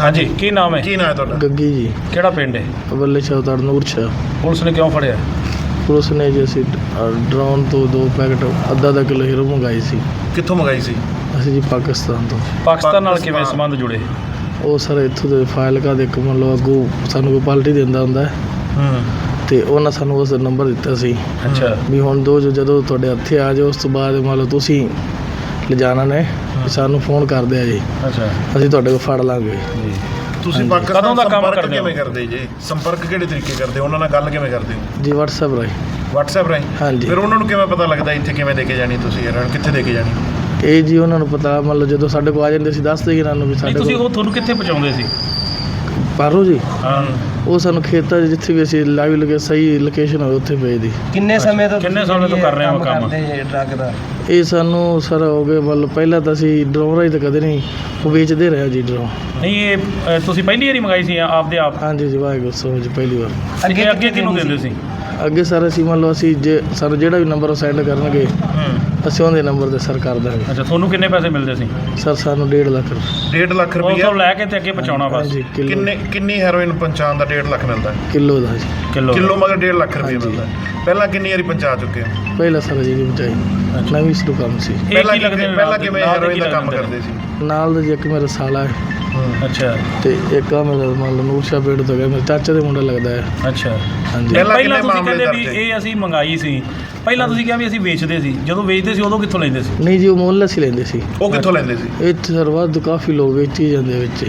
ਹਾਂਜੀ। ਕੀ ਨਾਮ ਹੈ? ਕੀ ਨਾਂ ਹੈ ਤੁਹਾਡਾ? ਗੱਗੀ ਜੀ। ਕਿਹੜਾ ਪਿੰਡ ਹੈ? ਬੱਲੇ ਚੌਧਰ ਨੂਰ ਸ਼ਾਹ ਪੁਲਿਸ ਨੇ ਕਿਉਂ ਫੜਿਆ? ਪੁਲਿਸ ਨੇ ਜੀ ਅਸੀਂ ਡਰੋਨ ਤੋਂ ਦੋ ਪੈਕਟ ਅੱਧਾ ਅੱਧਾ ਕਿਲੋ ਹੀਰੋ ਮੰਗਾਈ ਸੀ। ਕਿੱਥੋਂ ਮੰਗਾਈ ਸੀ? ਅਸੀਂ ਜੀ ਪਾਕਿਸਤਾਨ ਤੋਂ। ਪਾਕਿਸਤਾਨ ਨਾਲ ਕਿਵੇਂ। ਸੰਬੰਧ ਜੁੜੇ? ਉਹ ਸਰ ਇੱਥੋਂ ਦੇ ਫਾਈਲ ਕਾ ਦੇ ਇੱਕ ਮੰਨ ਲਓ ਅੱਗੋਂ ਸਾਨੂੰ ਕੋਈ ਪਾਲਟੀ ਦਿੰਦਾ ਹੁੰਦਾ ਹੈ। ਹੂੰ। ਤੇ ਉਹਨਾਂ ਸਾਨੂੰ ਉਸ ਨੰਬਰ ਦਿੱਤਾ ਸੀ। ਅੱਛਾ। ਵੀ ਹੁਣ ਦੋ ਜੋ ਜਦੋਂ ਤੁਹਾਡੇ ਹੱਥੇ ਆ ਜਾਓ ਉਸ ਤੋਂ ਬਾਅਦ ਮੰਨ ਲਓ ਤੁਸੀਂ ਲਿਜਾਣਾ ਨੇ ਸਾਨੂੰ ਫੋਨ ਕਰ ਦਿਆ ਜੀ। ਅੱਛਾ। ਅਸੀਂ ਤੁਹਾਡੇ ਕੋਲ ਫੜ ਲਾਂਗੇ। ਜੀ। ਤੁਸੀਂ। ਪਾਕਿਸਤਾਨ ਕਦੋਂ ਦਾ ਕੰਮ ਸੰਪਰਕ ਕਰਦੇ ਹੋ? ਕਿਵੇਂ ਕਰਦੇ ਜੀ? ਸੰਪਰਕ ਕਿਹੜੇ ਤਰੀਕੇ ਕਰਦੇ? ਹੋ ਉਹਨਾਂ ਨਾਲ ਗੱਲ ਕਿਵੇਂ ਕਰਦੇ ਹੋ? ਜੀ WhatsApp ਰਾਹੀਂ। WhatsApp ਰਾਹੀਂ? ਹਾਂਜੀ। ਫਿਰ ਉਹਨਾਂ ਨੂੰ ਕਿਵੇਂ ਪਤਾ ਲੱਗਦਾ ਇੱਥੇ ਕਿਵੇਂ ਦੇ ਕੇ ਜਾਣੀ ਤੁਸੀਂ? ਇਹਨਾਂ ਨੂੰ ਕਿੱਥੇ ਦੇ ਕੇ ਜਾਣੀ? ਇਹ ਜੀ ਉਹਨਾਂ ਨੂੰ ਪਤਾ ਮੰਨ ਲਓ ਜਦੋਂ ਸਾਡੇ ਕੋਲ ਆ ਜਾਂਦੇ ਸੀ ਦੱਸ ਦੇਗੇ ਇਹਨਾਂ ਨੂੰ ਵੀ ਨਹੀਂ ਸਾਡੇ ਤੁਸੀਂ ਕੋਲ। ਉਹ ਤੁਹਾਨੂੰ ਕਿੱਥੇ ਪਹੁੰਚਾਉਂਦੇ ਸੀ? ਪਾਰੋ ਜੀ। ਹਾਂ। ਉਹ ਸਾਨੂੰ ਖੇਤਾਂ 'ਚ ਜਿੱਥੇ ਵੀ ਅਸੀਂ ਲਾਈਵ ਲਗੇ ਸਹੀ ਲੋਕੇਸ਼ਨ ਹੋਵੇ ਉੱਥੇ ਭੇਜਦੀ ਕਿੰਨੇ ਸਮੇਂ ਤੋਂ ਕਿੰਨੇ ਸਮੇਂ ਤੋਂ ਕਰ ਰਹੇ ਹੋ ਇਹ ਕੰਮ? ਕਰਦੇ ਜੇ ਡਰੱਗ ਦਾ? ਇਹ ਸਾਨੂੰ ਸਰ ਹੋ ਗਏ ਮਤਲਬ ਪਹਿਲਾਂ ਤਾਂ ਅਸੀਂ ਡਰੋਨ ਰਾਹੀਂ ਤਾਂ ਕਦੇ ਨਹੀਂ ਉਹ ਵੇਚਦੇ ਰਹੇ ਜੀ ਡਰੋਨ ਨਹੀਂ ਇਹ ਅ, ਤੁਸੀਂ ਪਹਿਲੀ ਵਾਰੀ ਮੰਗਾਈ ਸੀ ਆਪਦੇ ਆਪ? ਹਾਂਜੀ ਜੀ ਵਾਹਿਗੁਰੂ ਸਮਝ ਪਹਿਲੀ ਵਾਰ। ਅੱਗੇ ਅੱਗੇ ਕਿਹਨੂੰ ਦਿੰਦੇ ਸੀ? ਅੱਗੇ ਸਰ ਅਸੀਂ ਮੰਨ ਲਓ ਅਸੀਂ ਜੇ ਸਰ ਜਿਹੜਾ ਵੀ ਨੰਬਰ ਸੈਂਡ ਕਰਨਗੇ ਹੂੰ। ਅਸੀਂ ਉਹਦੇ ਨੰਬਰ ਤੇ ਸਰ ਕਰ ਦਾਂਗੇ। ਅੱਛਾ ਤੁਹਾਨੂੰ ਕਿੰਨੇ ਪੈਸੇ ਮਿਲਦੇ ਸੀ? ਸਰ ਸਾਨੂੰ 1.5 ਲੱਖ ਰੁਪਏ। 1.5 ਲੱਖ ਉਹ ਰੁਪਈਆ ਤੋਂ ਲੈ ਕੇ ਤੇ ਅੱਗੇ ਪਹੁੰਚਾਉਣਾ ਬਸ। ਹਾਂਜੀ ਕਿਲੋ। ਕਿੰਨੇ ਕਿੰਨੀ ਹੈਰੋਇਨ ਪਹੁੰਚਾਉਣ ਦਾ 1.5 ਲੱਖ ਮਿਲਦਾ? ਹੈ? ਕਿਲੋ ਦਾ ਜੀ। ਕਿਲੋ। ਕਿਲੋ ਮਗਰ 1.5 ਲੱਖ ਰੁਪਏ ਹਾਂਜੀ। ਮਿਲਦਾ। ਹੈ। ਪਹਿਲਾਂ ਕਿੰਨੀ ਵਾਰੀ ਪਹੁੰਚਾ ਚੁੱਕੇ ਹੋ? ਪਹਿਲਾ ਸਰ ਜੀ ਵੀ ਬਚਾਈ ਨਵੀਂ ਸ਼ੁਰੂ ਕੰਮ ਸੀ। ਇਹ ਪਹਿਲਾਂ ਲੱਗਦੇ ਪਹਿਲਾਂ ਕਿਵੇਂ ਹੈਰੋਇਨ ਦਾ ਕੰਮ ਕਰਦੇ ਸੀ? ਨਾਲ ਦਾ ਜੀ ਇੱਕ ਮੇਰਾ ਸਾਲਾ ਹੈ। ਅੱਛਾ। ਤੇ ਇੱਕ ਆ ਮੇਰਾ ਮੰਨ ਲਓ ਨੂਰਸ਼ਾ ਪੇੜ ਤੋਂ ਗਿਆ ਮੇਰੇ ਚਾਚੇ ਦੇ ਮੁੰਡਾ ਲੱਗਦਾ ਹੈ। ਅੱਛਾ। ਹਾਂਜੀ। ਪਹਿਲਾਂ ਤੁਸੀਂ ਕਹਿੰਦੇ ਵੀ ਇਹ ਅਸੀਂ ਮੰਗਾਈ ਸੀ। ਪਹਿਲਾਂ ਤੁਸੀਂ ਕਿਹਾ ਵੀ ਅਸੀਂ ਵੇਚਦੇ ਸੀ ਜਦੋਂ ਵੇਚਦੇ ਸੀ ਉਦੋਂ ਕਿੱਥੋਂ ਲੈਂਦੇ ਸੀ? ਨਹੀਂ ਜੀ ਉਹ ਮੁੱਲ ਅਸੀਂ ਲੈਂਦੇ ਸੀ। ਉਹ ਕਿੱਥੋਂ ਲੈਂਦੇ ਸੀ? ਇੱਥੇ ਸਰ ਵੱਧ ਕਾਫੀ ਲੋਕ ਵੇਚੀ ਜਾਂਦੇ ਵਿੱਚ।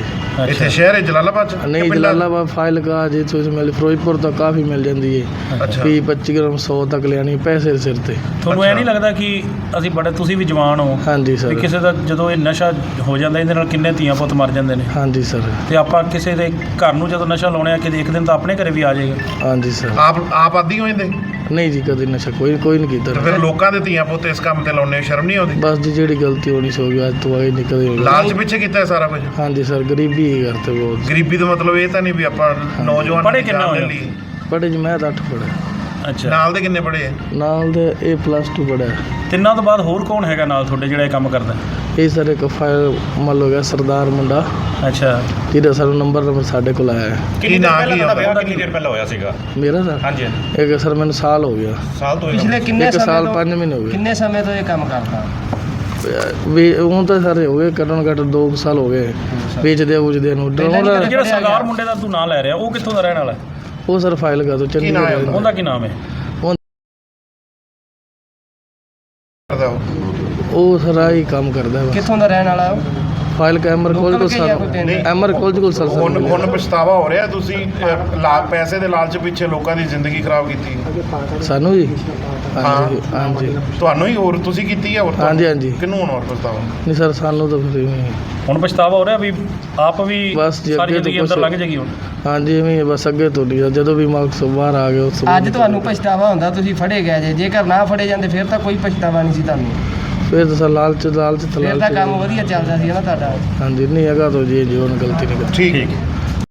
ਇੱਥੇ ਸ਼ਹਿਰ ਹੈ ਜਲਾਲਾਬਾਦ ਚ? ਨਹੀਂ ਪਿੰਡਾਂ? ਜਲਾਲਾਬਾਦ ਫਾਈਲ ਕਾ ਜੇ ਤੁਸੀਂ ਮਿਲ ਫਿਰੋਜ਼ਪੁਰ ਤੋਂ ਕਾਫੀ ਮਿਲ ਜਾਂਦੀ ਹੈ ਅੱਛਾ। 20 25 ਗ੍ਰਾਮ 100 ਤੱਕ ਲੈਣੀ ਪੈਸੇ ਦੇ ਸਿਰ ਤੇ। ਤੁਹਾਨੂੰ ਇਹ ਅੱਛਾ। ਨਹੀਂ ਲੱਗਦਾ ਕਿ ਅਸੀਂ ਬੜੇ ਤੁਸੀਂ ਵੀ ਜਵਾਨ ਹੋ? ਹਾਂਜੀ ਵੀ ਸਰ ਕਿਸੇ ਦਾ ਜਦੋਂ ਇਹ ਨਸ਼ਾ ਹੋ ਜਾਂਦਾ ਇਹਦੇ ਨਾਲ ਕਿੰਨੇ ਧੀਆਂ ਪੁੱਤ ਮਰ ਜਾਂਦੇ ਨੇ? ਹਾਂਜੀ ਸਰ। ਤੇ ਆਪਾਂ ਕਿਸੇ ਦੇ ਘਰ ਨੂੰ ਜਦੋਂ ਨਸ਼ਾ ਲਾਉਣੇ ਆ ਕਿ ਇੱਕ ਦਿਨ ਤਾਂ ਆਪਣੇ ਘਰੇ ਵੀ ਆ ਜਾਏਗਾ। ਹਾਂਜੀ ਸਰ। ਆਪ ਆਪ ਆਦੀ ਹੋ ਜਾਂਦੇ ਨਹੀਂ ਜੀ ਕਦੇ ਨਸ਼ਾ ਕੋਈ ਕੋਈ ਨਹੀਂ ਤੇ ਕੀਤਾ ਫਿਰ ਲੋਕਾਂ ਦੇ ਧੀਆਂ ਪੁੱਤ ਇਸ ਕੰਮ ਤੇ ਲਾਉਣੇ ਸ਼ਰਮ ਨਹੀਂ ਆਉਂਦੀ? ਬਸ ਜੀ ਜਿਹੜੀ ਗਲਤੀ ਹੋਣੀ ਸੀ ਹੋ ਗਈ ਅੱਜ ਤੋਂ ਆਗੇ ਨਹੀਂ ਕਦੇ ਹੋਣੀ ਲਾਲਚ ਪਿੱਛੇ ਕੀਤਾ ਇਹ ਸਾਰਾ ਕੁਝ? ਹਾਂਜੀ ਸਰ ਗਰੀਬੀ ਹੀ ਕਰਤੇ ਬਹੁਤ। ਗਰੀਬੀ ਦਾ ਮਤਲਬ ਇਹ ਤਾਂ ਨਹੀਂ ਵੀ ਆਪਾਂ ਨੌਜਵਾਨ ਪੜ੍ਹੇ ਕਿੰਨਾ ਜਾਨ ਲੈ ਹੋਏ? ਲਈਏ। ਪੜੇ ਜੀ ਮੈਂ ਤਾਂ ਅੱਠ ਪੜਿਆ ਅੱਛਾ। ਨਾਲ ਦੇ ਕਿੰਨੇ ਪੜੇ ਆ? ਨਾਲ ਦੇ ਇਹ ਪਲੱਸ 2 ਪੜਿਆ ਤਿੰਨਾਂ ਤੋਂ ਬਾਅਦ ਹੋਰ ਕੌਣ ਹੈਗਾ ਨਾਲ ਤੁਹਾਡੇ ਜਿਹੜਾ ਇਹ ਕੰਮ ਕਰਦਾ? ਇਹ ਸਰ ਇੱਕ ਫਾਇਰ ਮੰਨ ਲਓ ਗਿਆ ਸਰਦਾਰ ਮੁੰਡਾ। ਅੱਛਾ। ਜਿਹਦਾ ਸਰ ਨੰਬਰ ਨੰਬਰ ਸਾਡੇ ਕੋਲ ਆਇਆ। ਹੈ ਕੀ ਨਾਂ ਕੀ ਤੁਹਾਡਾ ਹੁੰਦਾ ਵਿਆਹ ਕਿੰਨੀ ਦੇਰ ਪਹਿਲਾਂ ਹੋਇਆ ਸੀਗਾ? ਮੇਰਾ ਸਰ? ਹਾਂਜੀ ਹਾਂਜੀ। ਇੱਕ ਸਰ ਮੈਨੂੰ ਸਾਲ ਹੋ ਗਿਆ। ਸਾਲ ਤੋਂ ਹੀ ਪਿਛਲੇ ਕਿੰਨੇ ਇੱਕ ਸਮੇਂ ਸਾਲ ਤੋਂ 5 ਮਹੀਨੇ ਹੋ ਗਏ। ਕਿੰਨੇ ਸਮੇਂ ਤੋਂ ਇਹ ਕੰਮ ਕਰਦਾ? ਵੀ ਉਹ ਤਾਂ ਸਾਰੇ ਹੋ ਗਏ ਘੱਟੋ ਘੱਟ 2 ਸਾਲ ਹੋ ਗਏ। ਵੇਚਦੇ ਵੁਚਦੇ ਨੂੰ। ਪਹਿਲਾਂ ਡਰਾਉਣ ਨਹੀਂ ਦਾ ਜਿਹੜਾ ਸਰਦਾਰ। ਮੁੰਡੇ ਦਾ ਤੂੰ ਨਾਂ ਲੈ ਰਿਹਾ ਉਹ ਕਿੱਥੋਂ ਦਾ ਰਹਿਣ ਵਾਲਾ ਹੈ? ਉਹ ਸਰ ਫਾਈਲ ਕਰ ਦੋ ਹੈ ਚੰਡੀਗੜ੍ਹ ਉਹਦਾ? ਕੀ ਨਾਮ ਹੈ? ਕਰਦਾ ਉਹ? ਸਰ ਆਹੀ ਕੰਮ ਕਰਦਾ ਹੈ ਕਿੱਥੋਂ ਦਾ ਰਹਿਣ ਵਾਲਾ ਉਹ ਫਾਈਲ ਕੈਮਰ ਕੋਲ Local ਕੋਈ ਸਰ? ਐਮਰ ਕੋਲ ਕੋਲ ਸਰ ਹੁਣ ਸਰ ਹੁਣ ਪਛਤਾਵਾ ਹੋ ਰਿਹਾ ਤੁਸੀਂ ਅਹ, ਲਾ- ਪੈਸੇ ਦੇ ਲਾਲਚ ਪਿੱਛੇ ਲੋਕਾਂ ਦੀ ਜ਼ਿੰਦਗੀ ਖਰਾਬ ਕੀਤੀ ਸਾਨੂੰ ਜੀ ਹਾਂਜੀ ਹਾਂ। ਹਾਂਜੀ ਤੁਹਾਨੂੰ ਹੀ ਹੋਰ ਤੁਸੀਂ ਕੀਤੀ ਹੈ ਹੋਰ ਤੁਹਾਨੂੰ? ਹਾਂਜੀ, ਹਾਂਜੀ। ਕਿਹਨੂੰ ਹੁਣ ਹੋਰ ਪਛਤਾਵਾ ਨਹੀਂ ਸਰ ਸਾਨੂੰ ਤਾਂ ਫਿਰ ਇਵੇਂ ਹੀ। ਹੁਣ ਪਛਤਾਵਾ ਹੋ ਰਿਹਾ ਵੀ ਆਪ ਵੀ ਬਸ ਜੀ, ਸਾਰੀ ਅੱਗੇ ਤੋਂ ਜ਼ਿੰਦਗੀ ਅੰਦਰ ਕੁਛ- ਲੰਘ ਜਾਏਗੀ ਹੁਣ ਹਾਂਜੀ ਇਵੇਂ ਹੀ ਹੈ, ਬਸ ਅੱਗੇ ਤੋਂ ਨਹੀਂ ਜਦੋਂ ਵੀ ਮਾਰਕਸ ਬਾਹਰ ਆ ਗਏ ਉਸ ਤੋਂ ਅੱਜ ਤੁਹਾਨੂੰ ਪਛਤਾਵਾ ਹੁੰਦਾ ਤੁਸੀਂ ਫੜੇ ਗਏ ਜੇ ਜੇਕਰ ਨਾ ਫੜੇ ਜਾਂਦੇ ਫਿਰ ਤਾਂ ਕੋਈ ਪਛਤਾਵਾ ਨਹੀਂ ਸੀ ਤੁਹਾਨੂੰ ਫਿਰ ਤਾਂ ਸਰ ਲਾਲਚ ਲਾਲਚ ਫਿਰ ਤਾਂ ਕੰਮ ਤਲਾਲਚ ਵਧੀਆ ਚੱਲਦਾ ਸੀ ਨਾ ਤੁਹਾਡਾ। ਹਾਂਜੀ ਨਹੀਂ ਹੈਗਾ ਤਾਂ ਜੀ ਜੀਵਨ ਗਲਤੀ ਨਹੀਂ ਕੀਤੀ। ਠੀਕ ਠੀਕ।